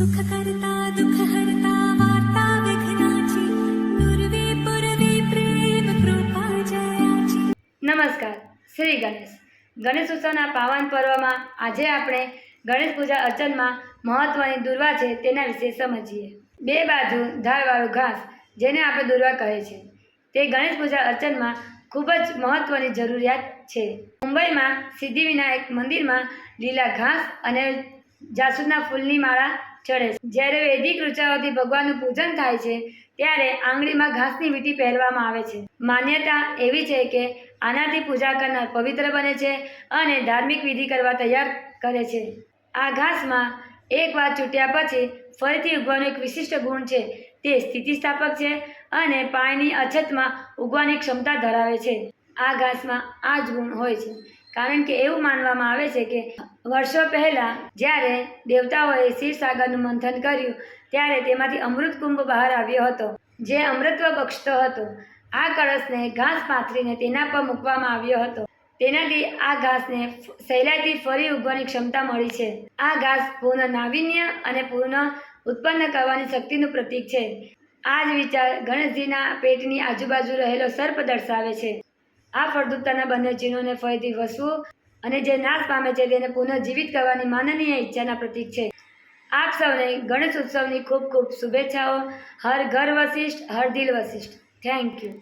નમસ્કાર શ્રી ગણેશ ગણેશ ઉત્સવના પાવન પર્વમાં આજે આપણે ગણેશ પૂજા અર્ચનમાં મહત્વની દુર્વા છે તેના વિશે સમજીએ. બે બાજુ ધારવાળું ઘાસ, જેને આપણે દુર્વા કહે છે. તે ગણેશ પૂજા અર્ચનમાં ખૂબ જ મહત્વની જરૂરિયાત છે. મુંબઈમાં સિદ્ધિવિનાયક મંદિરમાં લીલા ઘાસ અને જાસૂદના ફૂલની માળા ચડે છે. જ્યારે વૈદિક ઋચાઓથી ભગવાનનું પૂજન થાય છે, ત્યારે આંગળીમાં ઘાસની વીંટી પહેરવામાં આવે છે. માન્યતા એવી છે કે આનાથી પૂજા કરનાર પવિત્ર બને છે અને ધાર્મિક વિધિ કરવા તૈયાર કરે છે. આ ઘાસમાં એકવાર ચૂંટ્યા પછી ફરીથી ઉગવાનો એક વિશિષ્ટ ગુણ છે, તે સ્થિતિસ્થાપક છે અને પાણીની અછતમાં ઉગવાની ક્ષમતા ધરાવે છે. આ ઘાસમાં આ જ ગુણ હોય છે. કારણ કે એવું માનવામાં આવે છે કે વર્ષો પહેલાં જ્યારે દેવતાઓએ ક્ષીરસાગરનું મંથન કર્યું, ત્યારે તેમાંથી અમૃત કુંભ બહાર આવ્યો હતો, જે અમૃતત્વ બક્ષતો હતો. આ કળશને ઘાસ પાથરીને તેના પર મૂકવામાં આવ્યો હતો. તેનાથી આ ઘાસને સહેલાઈથી ફરી ઉગવાની ક્ષમતા મળી છે. આ ઘાસ પૂર્ણ નાવીન્ય અને પૂર્ણ ઉત્પન્ન કરવાની શક્તિનું પ્રતીક છે. આ જ વિચાર ગણેશજીના પેટની આજુબાજુ રહેલો સર્પ દર્શાવે છે. આ ફળદ્રુપતાના બંને ચિહ્નોને ફરીથી વસવું અને જે નાશ પામે છે તેને પુનઃજીવિત કરવાની માનનીય ઈચ્છાના પ્રતીક છે. આપ સૌને ગણેશ ઉત્સવની ખૂબ ખૂબ શુભેચ્છાઓ. હર ઘર વશિષ્ઠ હર દિલ વશિષ્ઠ થેન્ક યુ